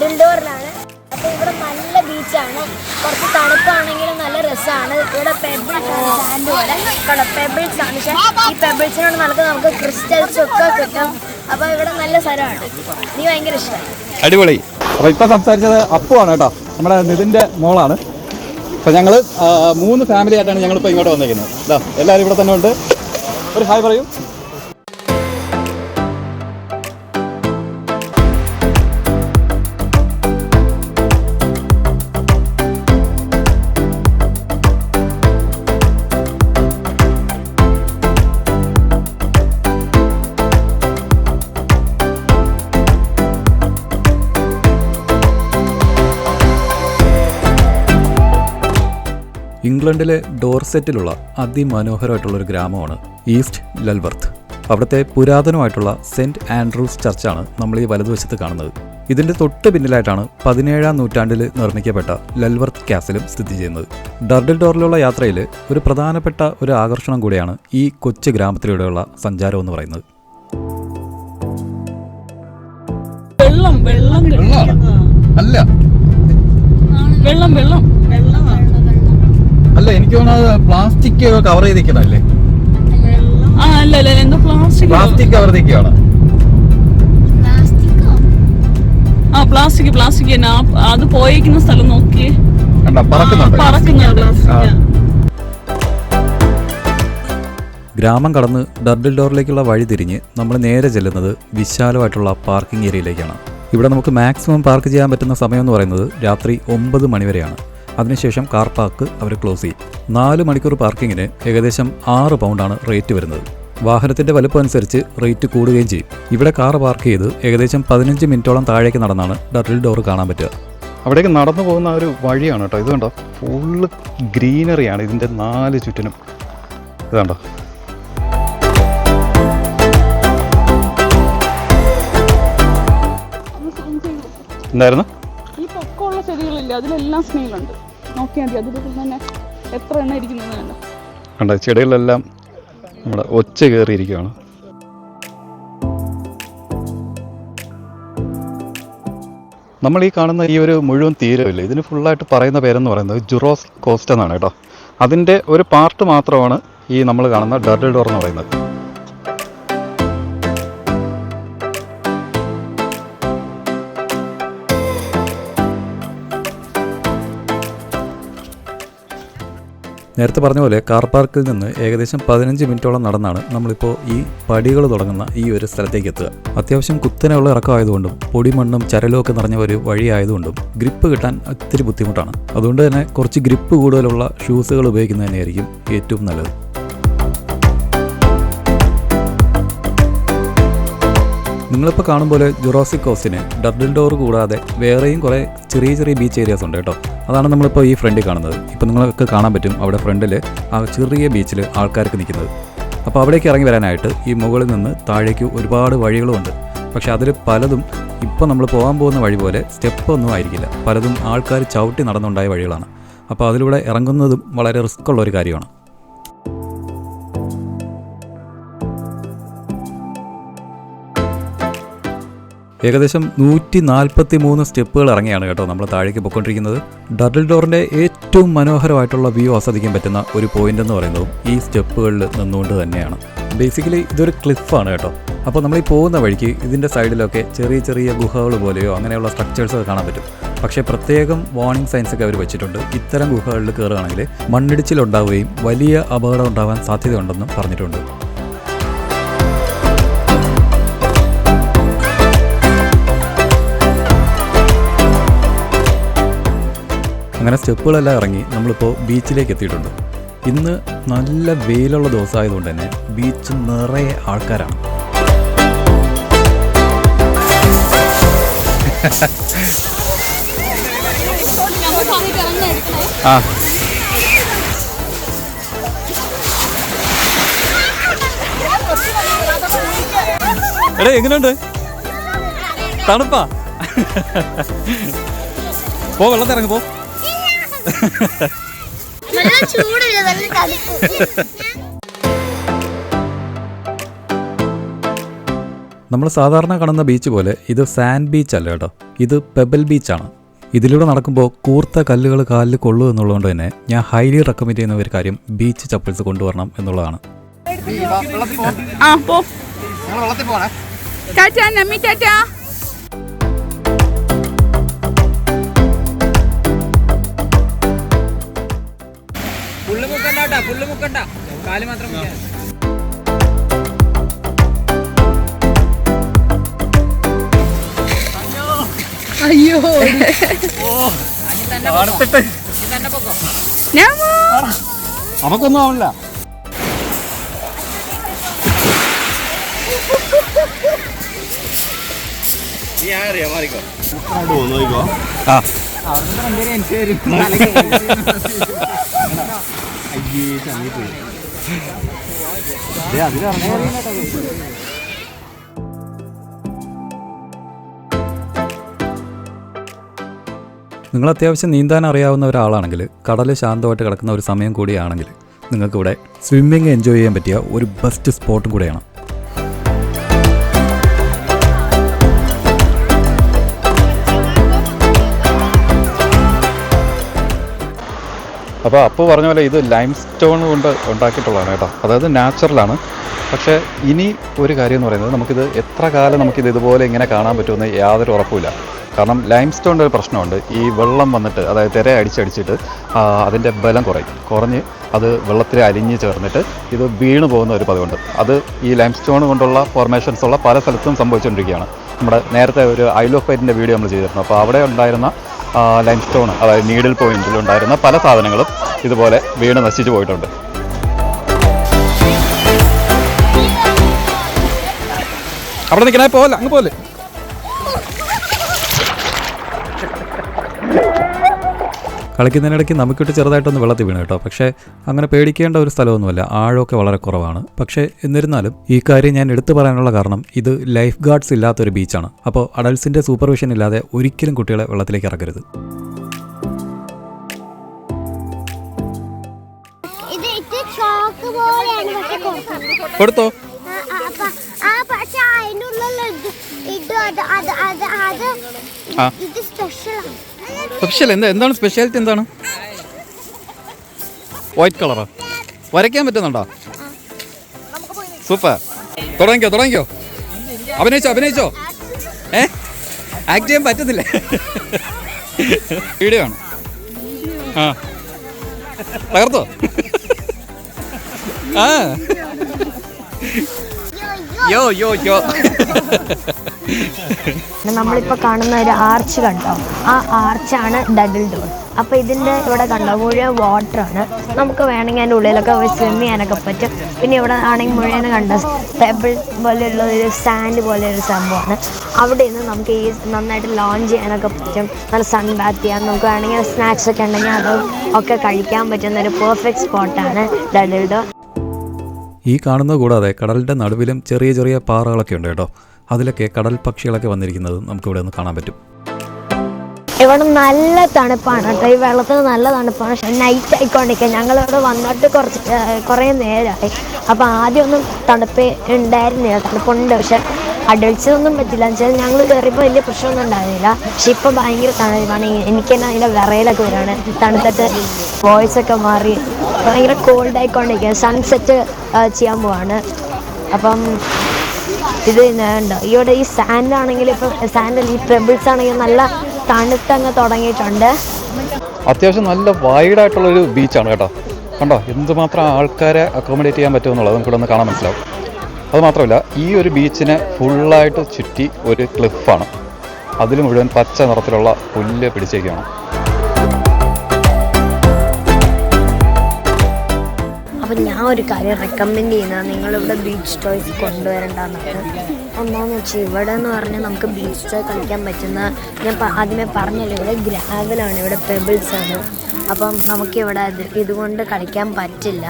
ഡഡിൽ ഡോറിലാണ് അപ്പോൾ ഇവിടെ നല്ല ബീച്ചാണ് കുറച്ച് തണുപ്പാണെങ്കിലും നല്ല രസമാണ് ഇവിടെ പെബിൾസ് ആണ് സാൻഡ് പോലെ പെബിൾസ് ആണ്. പക്ഷേ ഈ പെബിൾസിനോട് നമുക്ക് നമുക്ക് ക്രിസ്റ്റൽസ് ഒക്കെ കിട്ടും. അപ്പോൾ ഇവിടെ നല്ല സ്ഥലമാണ്. നീ ഭയങ്കര ഇഷ്ടമായി അടിപൊളി. അപ്പോൾ ഇപ്പോൾ സംസാരിച്ചത് അപ്പുവാണ് കേട്ടോ. നമ്മുടെ നിതിന്റെ മോളാണ്. അപ്പോൾ ഞങ്ങൾ മൂന്ന് ഫാമിലി ആയിട്ടാണ് ഞങ്ങൾ ഞങ്ങളിപ്പോൾ ഇങ്ങോട്ട് വന്നിരിക്കുന്നത്. ഇതാ എല്ലാവരും ഇവിടെ തന്നെ ഉണ്ട്. ഒരു ഹായ് പറയൂ. ഇംഗ്ലണ്ടിലെ ഡോർസെറ്റിലുള്ള അതിമനോഹരമായിട്ടുള്ള ഒരു ഗ്രാമമാണ് ഈസ്റ്റ് ലൽവർത്ത്. അവിടുത്തെ പുരാതനമായിട്ടുള്ള സെന്റ് ആൻഡ്രൂസ് ചർച്ചാണ് നമ്മൾ ഈ വലതുവശത്ത് കാണുന്നത്. ഇതിന്റെ തൊട്ട് പിന്നിലായിട്ടാണ് പതിനേഴാം നൂറ്റാണ്ടിൽ നിർമ്മിക്കപ്പെട്ട ലൽവർത്ത് കാസിലും സ്ഥിതി ചെയ്യുന്നത്. ഡർഡിൽ ഡോറിലുള്ള യാത്രയിൽ ഒരു പ്രധാനപ്പെട്ട ഒരു ആകർഷണം കൂടിയാണ് ഈ കൊച്ചു ഗ്രാമത്തിലൂടെയുള്ള സഞ്ചാരം എന്ന് പറയുന്നത്. വെള്ളം വെള്ളം അല്ല. വെള്ളം വെള്ളം. അല്ല എനിക്ക് തോന്നുന്നത് പ്ലാസ്റ്റിക് കവർ ചെയ്തിരിക്കണല്ലേ പ്ലാസ്റ്റിക് പ്ലാസ്റ്റിക് കവർ ചെയ്തിരിക്കുകയാണ്. ആ പ്ലാസ്റ്റിക് പ്ലാസ്റ്റിക് തന്നെ. അത് പോയേക്കുന്ന സ്ഥലം നോക്കി കണ്ട പറക്കുന്നുണ്ട്. ഗ്രാമം കടന്ന് ഡർഡിൽ ഡോറിലേക്കുള്ള വഴി തിരിഞ്ഞ് നമ്മൾ നേരെ ചെല്ലുന്നത് വിശാലമായിട്ടുള്ള പാർക്കിംഗ് ഏരിയയിലേക്കാണ്. ഇവിടെ നമുക്ക് മാക്സിമം പാർക്ക് ചെയ്യാൻ പറ്റുന്ന സമയം എന്ന് പറയുന്നത് രാത്രി ഒമ്പത് മണിവരെയാണ് അതിനുശേഷം കാർ പാർക്ക് അവർ ക്ലോസ് ചെയ്യും. നാല് മണിക്കൂർ പാർക്കിങ്ങിന് ഏകദേശം ആറ് പൗണ്ടാണ് റേറ്റ് വരുന്നത്. വാഹനത്തിന്റെ വലുപ്പം അനുസരിച്ച് റേറ്റ് കൂടുകയും ചെയ്യും. ഇവിടെ കാർ പാർക്ക് ചെയ്ത് ഏകദേശം പതിനഞ്ച് മിനിറ്റോളം താഴേക്ക് നടന്നാണ് ഡറിൽ ഡോർ കാണാൻ പറ്റുക. അവിടേക്ക് നടന്നു പോകുന്ന ഒരു വഴിയാണ് കേട്ടോ. ഇത് കണ്ടോ? ഫുള്ള് ഗ്രീനറിയാണ് ഇതിന്റെ നാല് ചുറ്റിനും. ഇത് കണ്ടോ? എന്തായിരുന്നു? ഈ പൊക്കമുള്ള ചെടികളില്ല. അതിലെല്ലാം സ്നേഹിലുണ്ട് നോക്കിയാൽ മതി. അതിൽ തന്നെ എത്ര എണ്ണ ഇരിക്കുന്നത് കണ്ടോ? കണ്ടോ? ചെടികളെല്ലാം നമ്മുടെ ഒച്ച കയറിയിരിക്കുകയാണ്. നമ്മൾ ഈ കാണുന്ന ഈ ഒരു മുഴുവൻ തീരമില്ല ഇതിന് ഫുള്ളായിട്ട് പറയുന്ന പേരെന്ന് പറയുന്നത് ജുറോസ് കോസ്റ്റ് എന്നാണ് കേട്ടോ. അതിന്റെ ഒരു പാർട്ട് മാത്രമാണ് ഈ നമ്മൾ കാണുന്ന ഡർഡിൽ ഡോർ എന്ന് പറയുന്നത്. നേരത്തെ പറഞ്ഞ പോലെ കാർ പാർക്കിൽ നിന്ന് ഏകദേശം പതിനഞ്ച് മിനിറ്റോളം നടന്നാണ് നമ്മളിപ്പോൾ ഈ പടികൾ തുടങ്ങുന്ന ഈ ഒരു സ്ഥലത്തേക്ക് എത്തുക. അത്യാവശ്യം കുത്തനെയുള്ള ഇറക്കമായതുകൊണ്ടും പൊടിമണ്ണും ചരലും ഒക്കെ നിറഞ്ഞ ഒരു വഴി ആയതുകൊണ്ടും ഗ്രിപ്പ് കിട്ടാൻ ഒത്തിരി ബുദ്ധിമുട്ടാണ്. അതുകൊണ്ട് തന്നെ കുറച്ച് ഗ്രിപ്പ് കൂടുതലുള്ള ഷൂസുകൾ ഉപയോഗിക്കുന്നത് തന്നെയായിരിക്കും ഏറ്റവും നല്ലത്. നിങ്ങളിപ്പോൾ കാണും പോലെ കോസിന് കോസ്റ്റിന് ഡബിൾ ഡോർ കൂടാതെ വേറെയും കുറേ ചെറിയ ചെറിയ ബീച്ച് ഏരിയാസ് ഉണ്ട് കേട്ടോ. അതാണ് നമ്മളിപ്പോൾ ഈ ഫ്രണ്ടിൽ കാണുന്നത്. ഇപ്പോൾ നിങ്ങൾക്ക് കാണാൻ പറ്റും അവിടെ ഫ്രണ്ടിൽ ആ ചെറിയ ബീച്ചിൽ ആൾക്കാർക്ക് നിൽക്കുന്നത്. അപ്പോൾ അവിടേക്ക് ഇറങ്ങി വരാനായിട്ട് ഈ മുകളിൽ നിന്ന് താഴേക്ക് ഒരുപാട് വഴികളുമുണ്ട് പക്ഷേ അതിൽ പലതും ഇപ്പോൾ നമ്മൾ പോകാൻ പോകുന്ന വഴി പോലെ സ്റ്റെപ്പ് ഒന്നും ആയിരിക്കില്ല. പലതും ആൾക്കാർ ചവിട്ടി നടന്നുണ്ടായ വഴികളാണ്. അപ്പോൾ അതിലൂടെ ഇറങ്ങുന്നതും വളരെ റിസ്ക് ഉള്ള ഒരു കാര്യമാണ്. ഏകദേശം നൂറ്റി നാൽപ്പത്തി മൂന്ന് സ്റ്റെപ്പുകൾ ഇറങ്ങിയാണ് കേട്ടോ നമ്മൾ താഴേക്ക് പൊയ്ക്കൊണ്ടിരിക്കുന്നത്. ഡബിൾ ഡോറിന്റെ ഏറ്റവും മനോഹരമായിട്ടുള്ള വ്യൂ ആസ്വദിക്കാൻ പറ്റുന്ന ഒരു പോയിന്റ് എന്ന് പറയുന്നത് ഈ സ്റ്റെപ്പുകളിൽ നിന്നുകൊണ്ട് തന്നെയാണ്. ബേസിക്കലി ഇതൊരു ക്ലിഫാണ് കേട്ടോ. അപ്പോൾ നമ്മൾ ഈ പോകുന്ന വഴിക്ക് ഇതിന്റെ സൈഡിലൊക്കെ ചെറിയ ചെറിയ ഗുഹകൾ പോലെയോ അങ്ങനെയുള്ള സ്ട്രക്ചേഴ്സ് കാണാൻ പറ്റും. പക്ഷേ പ്രത്യേകം വാർണിംഗ് സൈൻസ് ഒക്കെ അവർ വെച്ചിട്ടുണ്ട്. ഇത്തരം ഗുഹകളിൽ കയറുകയാണെങ്കിൽ മണ്ണിടിച്ചിലുണ്ടാവുകയും വലിയ അപകടം ഉണ്ടാവാൻ സാധ്യതയുണ്ടെന്നും പറഞ്ഞിട്ടുണ്ട്. അങ്ങനെ സ്റ്റെപ്പുകളെല്ലാം ഇറങ്ങി നമ്മളിപ്പോൾ ബീച്ചിലേക്ക് എത്തിയിട്ടുണ്ട്. ഇന്ന് നല്ല വെയിലുള്ള ദിവസമായതുകൊണ്ട് തന്നെ ബീച്ച് നിറയെ ആൾക്കാരാണ്. ആ. എടാ എങ്ങനെയുണ്ട്? തണുപ്പാ. പോ വെള്ളത്തിറങ്ങി പോ. നമ്മൾ സാധാരണ കാണുന്ന ബീച്ച് പോലെ ഇത് സാൻഡ് ബീച്ച് അല്ല കേട്ടോ. ഇത് പെബൽ ബീച്ചാണ്. ഇതിലൂടെ നടക്കുമ്പോൾ കൂർത്ത കല്ലുകൾ കാലിൽ കൊള്ളു എന്നുള്ളതുകൊണ്ട് തന്നെ ഞാൻ ഹൈലി റെക്കമെൻഡ് ചെയ്യുന്ന ഒരു കാര്യം ബീച്ച് ചപ്പിൾസ് കൊണ്ടുവരണം എന്നുള്ളതാണ്. ആ പോ. ഞങ്ങൾ വെള്ളത്തിൽ പോണേ. ടാറ്റാ നമ്മി ടാറ്റാ മുക്കണ്ട ഫുള്ള് മുക്കണ്ട. കാൽ മാത്രം മുക്കിയാ മതി. ഞാമോ. മാറിക്കോ. ആവില്ല ആ അവിടെ എനിക്ക് വരും നിങ്ങൾ അത്യാവശ്യം നീന്താൻ അറിയാവുന്ന ഒരാളാണെങ്കിൽ കടൽ ശാന്തമായിട്ട് കിടക്കുന്ന ഒരു സമയം കൂടിയാണെങ്കിൽ നിങ്ങൾക്കിവിടെ സ്വിമ്മിങ് എൻജോയ് ചെയ്യാൻ പറ്റിയ ഒരു ബെസ്റ്റ് സ്പോട്ടും കൂടെയാണ്. അപ്പോൾ അപ്പോൾ പറഞ്ഞ പോലെ ഇത് ലൈം സ്റ്റോൺ കൊണ്ട് ഉണ്ടാക്കിയിട്ടുള്ളതാണ് കേട്ടോ. അതായത് നാച്ചുറലാണ് പക്ഷേ ഇനി ഒരു കാര്യം എന്ന് പറയുന്നത് നമുക്കിത് എത്ര കാലം നമുക്കിത് ഇതുപോലെ ഇങ്ങനെ കാണാൻ പറ്റുമെന്ന് യാതൊരു ഉറപ്പില്ല കാരണം ലൈം സ്റ്റോണിന്റെ ഒരു പ്രശ്നമുണ്ട്. ഈ വെള്ളം വന്നിട്ട് അതായത് തിര അടിച്ചടിച്ചിട്ട് അതിന്റെ ബലം കുറയും. കുറഞ്ഞ് അത് വെള്ളത്തിൽ അലിഞ്ഞ് ചേർന്നിട്ട് ഇത് വീണ് പോകുന്ന ഒരു പതിവുണ്ട്. അത് ഈ ലൈം സ്റ്റോൺ കൊണ്ടുള്ള ഫോർമേഷൻസ് ഉള്ള പല സ്ഥലത്തും സംഭവിച്ചുകൊണ്ടിരിക്കുകയാണ് നമ്മുടെ നേരത്തെ ഒരു ഐ ഓഫ് ഫൈറ്റിന്റെ വീഡിയോ നമ്മൾ ചെയ്തിരുന്നു. അപ്പോൾ അവിടെ ഉണ്ടായിരുന്ന ലൈം സ്റ്റോൺ അതായത് നീഡിൽ പോയിന്റിൽ ഉണ്ടായിരുന്ന പല സാധനങ്ങളും ഇതുപോലെ വീണ് നശിച്ചു പോയിട്ടുണ്ട്. അവിടെ നിൽക്കണേ പോലെ അങ്ങ് പോലെ കളിക്കുന്നതിനിടയ്ക്ക് നമുക്കിട്ട് ചെറുതായിട്ടൊന്ന് വെള്ളത്തിൽ വീണു കേട്ടോ. പക്ഷേ അങ്ങനെ പേടിക്കേണ്ട ഒരു സ്ഥലമൊന്നുമല്ല. ആഴമൊക്കെ വളരെ കുറവാണ്. പക്ഷേ എന്നിരുന്നാലും ഈ കാര്യം ഞാൻ എടുത്തു പറയാനുള്ള കാരണം ഇത് ലൈഫ് ഗാർഡ്സ് ഇല്ലാത്തൊരു ബീച്ചാണ്. അപ്പോൾ അഡൽസിന്റെ സൂപ്പർവിഷൻ ഇല്ലാതെ ഒരിക്കലും കുട്ടികളെ വെള്ളത്തിലേക്ക് ഇറക്കരുത്. കൊടുത്തോ? പക്ഷെ അതിനുള്ള ഇത് അത് അത് അത് ഇത് സ്പെഷ്യലാണ് സ്പെഷ്യൽ എന്താ? എന്താണ് സ്പെഷ്യാലിറ്റി എന്താണ്? വൈറ്റ് കളറാ വരയ്ക്കാൻ പറ്റുന്നുണ്ടോ? സൂപ്പർ തുടങ്ങിക്കോ തുടങ്ങിക്കോ. അഭിനയിച്ചോ അഭിനയിച്ചോ? ഏ? ആക്ട് ചെയ്യാൻ പറ്റുന്നില്ല വീഡിയോ ആണ്. ആ. തകർത്തോ? ആ. യോ യോ യോ. നമ്മളിപ്പോൾ കാണുന്ന ഒരു ആർച്ച് കണ്ടോ? ആ ആർച്ചാണ് ഡബിൾ ഡോർ അപ്പൊ ഇതിന്റെ ഇവിടെ കണ്ടോ? മുഴുവൻ വാട്ടർ ആണ്. നമുക്ക് വേണമെങ്കിൽ അതിന്റെ ഉള്ളിലൊക്കെ പോയി സ്വിം ചെയ്യാനൊക്കെ പറ്റും. പിന്നെ ഇവിടെ ആണെങ്കിൽ മുഴുവൻ കണ്ട? പെബിൾ പോലെയുള്ള ഒരു സാൻഡ് പോലെ ഒരു സംഭവമാണ്. അവിടെ നിന്ന് നമുക്ക് ഈ നന്നായിട്ട് ലോഞ്ച് ചെയ്യാനൊക്കെ പറ്റും. നല്ല സൺ ബാത്ത് ചെയ്യാൻ നമുക്ക് വേണമെങ്കിൽ സ്നാക്സ് ഒക്കെ ഉണ്ടെങ്കിൽ അത് ഒക്കെ കഴിക്കാൻ പറ്റുന്ന ഒരു പെർഫെക്റ്റ് സ്പോട്ടാണ് ഡബിൾ ഈ കാണുന്നത് കൂടാതെ കടലിന്റെ നടുവിലും ചെറിയ ചെറിയ പാറകളൊക്കെ ഉണ്ട് കേട്ടോ. അതിലൊക്കെ കടൽ പക്ഷികളൊക്കെ വന്നിരിക്കുന്നത് നമുക്കിവിടെ ഒന്ന് കാണാൻ പറ്റും. ഇവിടെ നല്ല തണുപ്പാണ് കേട്ടോ. ഈ വെള്ളത്തിന് നല്ല തണുപ്പാണ്. പക്ഷെ നൈറ്റ് ആയിക്കൊണ്ടിരിക്കുക. ഞങ്ങളിവിടെ വന്നിട്ട് കുറച്ച് കുറേ നേരമായി. അപ്പോൾ ആദ്യമൊന്നും തണുപ്പ് ഉണ്ടായിരുന്നില്ല. തണുപ്പുണ്ട്. പക്ഷെ അടിച്ചതൊന്നും പറ്റില്ല. എന്ന് വെച്ചാൽ ഞങ്ങൾ കയറിയപ്പോൾ വലിയ പ്രശ്നമൊന്നും ഉണ്ടായിരുന്നില്ല. പക്ഷെ ഇപ്പം ഭയങ്കര തണുപ്പാണ്. എനിക്ക് തന്നെ അതിന്റെ വിറയിലൊക്കെ വരികയാണ് തണുത്തിട്ട് വോയിസ് ഒക്കെ മാറി. ഭയങ്കര കോൾഡ് ആയിക്കൊണ്ടിരിക്കുക സൺസെറ്റ് ചെയ്യാൻ പോവാണ്. അപ്പം ഇത് ഉണ്ടോ ഇവിടെ ഈ സാൻഡ് ആണെങ്കിൽ ഇപ്പം സാൻഡ് ഈ ട്രബിൾസ് ആണെങ്കിൽ നല്ല തണുത്തങ്ങ് തുടങ്ങിയിട്ടുണ്ട്. അത്യാവശ്യം നല്ല വൈഡ് വൈഡായിട്ടുള്ളൊരു ബീച്ചാണ് കേട്ടോ. കണ്ടോ? എന്തുമാത്രം ആൾക്കാരെ അക്കോമഡേറ്റ് ചെയ്യാൻ പറ്റുമെന്നുള്ളത് നമുക്കിവിടെ ഒന്ന് കാണാൻ മനസ്സിലാവും. അത് മാത്രമല്ല ഈ ഒരു ബീച്ചിനെ ഫുള്ളായിട്ട് ചുറ്റി ഒരു ക്ലിഫാണ് അതിൽ മുഴുവൻ പച്ച നിറത്തിലുള്ള പുല്ല് പിടിച്ചേക്കാണ് അപ്പം ഞാൻ ഒരു കാര്യം റെക്കമെൻഡ് ചെയ്യുന്നത് നിങ്ങളിവിടെ ബീച്ച് ടോയ്സ് കൊണ്ടുവരണ്ടെന്നാണ്. എന്താണെന്ന് വെച്ചാൽ ഇവിടെ എന്ന് പറഞ്ഞാൽ നമുക്ക് ബീച്ച് ടോയ് കളിക്കാൻ പറ്റുന്ന ഞാൻ ആദ്യമേ പറഞ്ഞല്ലോ ഇവിടെ ഗ്രാവലാണ് ഇവിടെ പെബിൾസ് ആണ്. അപ്പം നമുക്കിവിടെ ഇത് ഇതുകൊണ്ട് കളിക്കാൻ പറ്റില്ല.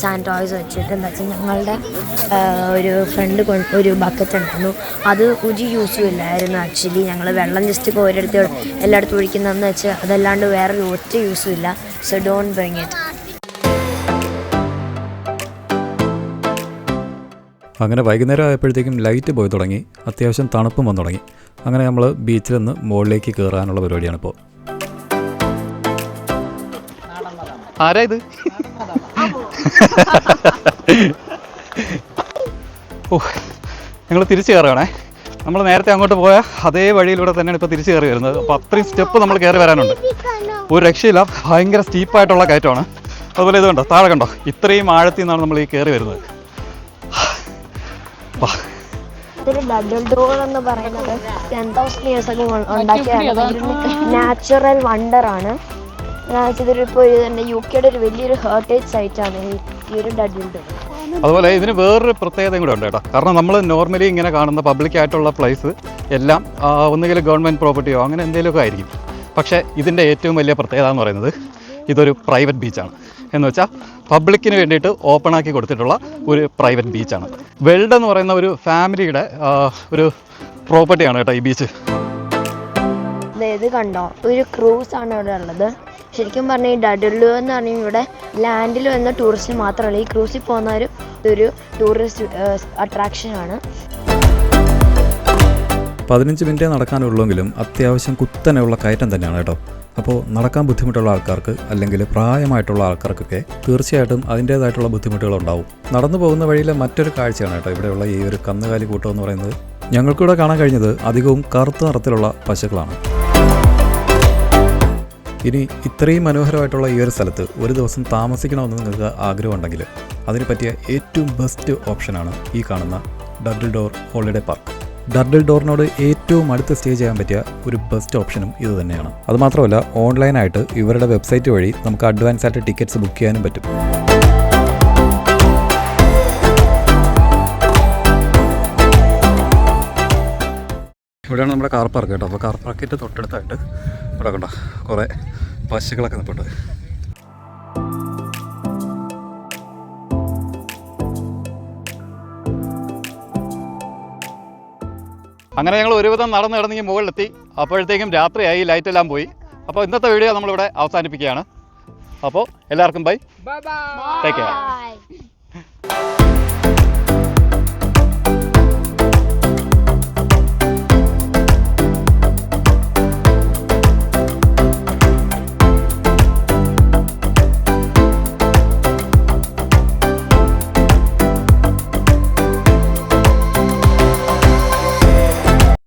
സാൻഡ് ടോയ്സ് വെച്ചിട്ട്. എന്താ വെച്ചാൽ ഞങ്ങളുടെ ഒരു ഫ്രണ്ട് ഒരു ബക്കറ്റ് ഉണ്ടായിരുന്നു. അത് ഒരു യൂസും ഇല്ലായിരുന്നു ആക്ച്വലി ഞങ്ങൾ വെള്ളം ജസ്റ്റ് ഓരോരുത്തർ എല്ലായിടത്തും ഒഴിക്കുന്നതെന്ന് വെച്ചാൽ അതല്ലാണ്ട് വേറൊരു ഒറ്റ യൂസും ഇല്ല. സോ ഡോണ്ട് ബ്രിങ് ഇറ്റ് അങ്ങനെ വൈകുന്നേരം ആയപ്പോഴത്തേക്കും ലൈറ്റ് പോയി തുടങ്ങി. അത്യാവശ്യം തണുപ്പും വന്നു തുടങ്ങി. അങ്ങനെ നമ്മൾ ബീച്ചിൽ നിന്ന് മുകളിലേക്ക് കയറാനുള്ള പരിപാടിയാണ് ഇപ്പോൾ. ആരാ ഇത്? ഓ നിങ്ങൾ തിരിച്ചു കയറുകയാണേ. നമ്മൾ നേരത്തെ അങ്ങോട്ട് പോയ അതേ വഴിയിലൂടെ തന്നെയാണ് ഇപ്പോൾ തിരിച്ചു കയറി വരുന്നത്. അപ്പോൾ അത്രയും സ്റ്റെപ്പ് നമ്മൾ കയറി വരാനുണ്ട്. ഒരു രക്ഷയില്ല. ഭയങ്കര സ്റ്റീപ്പായിട്ടുള്ള കയറ്റമാണ്. അതുപോലെ ഇത് കണ്ടോ? താഴെ കണ്ടോ? ഇത്രയും ആഴത്തിൽ നിന്നാണ് നമ്മൾ ഈ കയറി വരുന്നത്. ഇതൊരു ഡബിൾ ഡോർ എന്ന് പറയുന്നത് ടെൻ തൗസൻഡ് ഇയേഴ്സ് ഒക്കെ ഉണ്ടാക്കിയ നാച്ചുറൽ വണ്ടർ ആണ്. ഇതൊരു ഇപ്പോൾ തന്നെ യു കെയുടെ ഒരു വലിയൊരു ഹെറിറ്റേജ് സൈറ്റ് ആണ് ഈ ഈ ഒരു ഡബിൾ ഡോർ അതുപോലെ ഇതിന് വേറൊരു പ്രത്യേകതയും കൂടെ ഉണ്ട് കേട്ടോ. കാരണം നമ്മൾ നോർമലി ഇങ്ങനെ കാണുന്ന പബ്ലിക് ആയിട്ടുള്ള പ്ലേസ് എല്ലാം ഒന്നുകിൽ ഗവൺമെന്റ് പ്രോപ്പർട്ടിയോ അങ്ങനെ എന്തെങ്കിലുമൊക്കെ ആയിരിക്കും. പക്ഷേ ഇതിന്റെ ഏറ്റവും വലിയ പ്രത്യേകത എന്ന് പറയുന്നത് ഇതൊരു പ്രൈവറ്റ് ബീച്ചാണ് എന്ന് വെച്ചാൽ പബ്ലിക്കിന് വേണ്ടിയിട്ട് ഓപ്പൺ ആക്കി കൊടുത്തിട്ടുള്ള ഒരു പ്രൈവറ്റ് ബീച്ചാണ് വെൽഡ് എന്ന് പറയുന്ന ഒരു ഫാമിലിയുടെ ഒരു പ്രോപ്പർട്ടിയാണ് കേട്ടോ ഈ ബീച്ച് ഇത് കണ്ടോ? ഒരു ക്രൂസ് ആണ് ഇവിടെ ഉള്ളത്. ശരിക്കും പറഞ്ഞാൽ ഈ ഡഡുള്ളു എന്ന് പറഞ്ഞാൽ ഇവിടെ ലാൻഡിൽ വന്ന ടൂറിസ്റ്റ് മാത്രമല്ല ഈ ക്രൂസിൽ പോകുന്നവർ ഒരു ടൂറിസ്റ്റ് അട്രാക്ഷൻ ആണ്. പതിനഞ്ച് മിനിറ്റേ നടക്കാനുള്ളെങ്കിലും അത്യാവശ്യം കുത്തനെയുള്ള കയറ്റം തന്നെയാണ് കേട്ടോ. അപ്പോൾ നടക്കാൻ ബുദ്ധിമുട്ടുള്ള ആൾക്കാർക്ക് അല്ലെങ്കിൽ പ്രായമായിട്ടുള്ള ആൾക്കാർക്കൊക്കെ തീർച്ചയായിട്ടും അതിന്റേതായിട്ടുള്ള ബുദ്ധിമുട്ടുകൾ ഉണ്ടാവും. നടന്നു പോകുന്ന വഴിയിലെ മറ്റൊരു കാഴ്ചയാണ് കേട്ടോ ഇവിടെയുള്ള ഈ ഒരു കന്നുകാലി കൂട്ടം എന്ന് പറയുന്നത്. ഞങ്ങൾക്കിവിടെ കാണാൻ കഴിഞ്ഞത് അധികവും കറുത്ത നിറത്തിലുള്ള പശുക്കളാണ്. ഇനി ഇത്രയും മനോഹരമായിട്ടുള്ള ഈ ഒരു സ്ഥലത്ത് ഒരു ദിവസം താമസിക്കണമെന്ന് നിങ്ങൾക്ക് ആഗ്രഹമുണ്ടെങ്കിൽ അതിന് പറ്റിയ ഏറ്റവും ബെസ്റ്റ് ഓപ്ഷനാണ് ഈ കാണുന്ന double door holiday park. Double ഡോറിനോട് ഏറ്റവും അടുത്ത് സ്റ്റേ ചെയ്യാൻ പറ്റിയ ഒരു ബെസ്റ്റ് ഓപ്ഷനും ഇത് തന്നെയാണ്. അതുമാത്രമല്ല ഓൺലൈനായിട്ട് ഇവരുടെ വെബ്സൈറ്റ് വഴി നമുക്ക് അഡ്വാൻസ് ആയിട്ട് ടിക്കറ്റ്സ് ബുക്ക് ചെയ്യാനും പറ്റും. ഇവിടെയാണ് നമ്മുടെ കാർ പാർക്ക് കേട്ടോ. അപ്പോൾ കാർ പാർക്കിന്റെ തൊട്ടടുത്തായിട്ട് ഇവിടെ കണ്ടോ കുറേ പശുക്കളൊക്കെ നിൽപ്പുണ്ട് അങ്ങനെ ഞങ്ങൾ ഒരുവിധം നടന്ന് കിടന്നെങ്കിൽ മുകളിലെത്തി. അപ്പോഴത്തേക്കും രാത്രിയായി ലൈറ്റ് എല്ലാം പോയി. അപ്പോൾ ഇന്നത്തെ വീഡിയോ നമ്മളിവിടെ അവസാനിപ്പിക്കുകയാണ്. അപ്പോൾ എല്ലാവർക്കും bye. Bye bye take care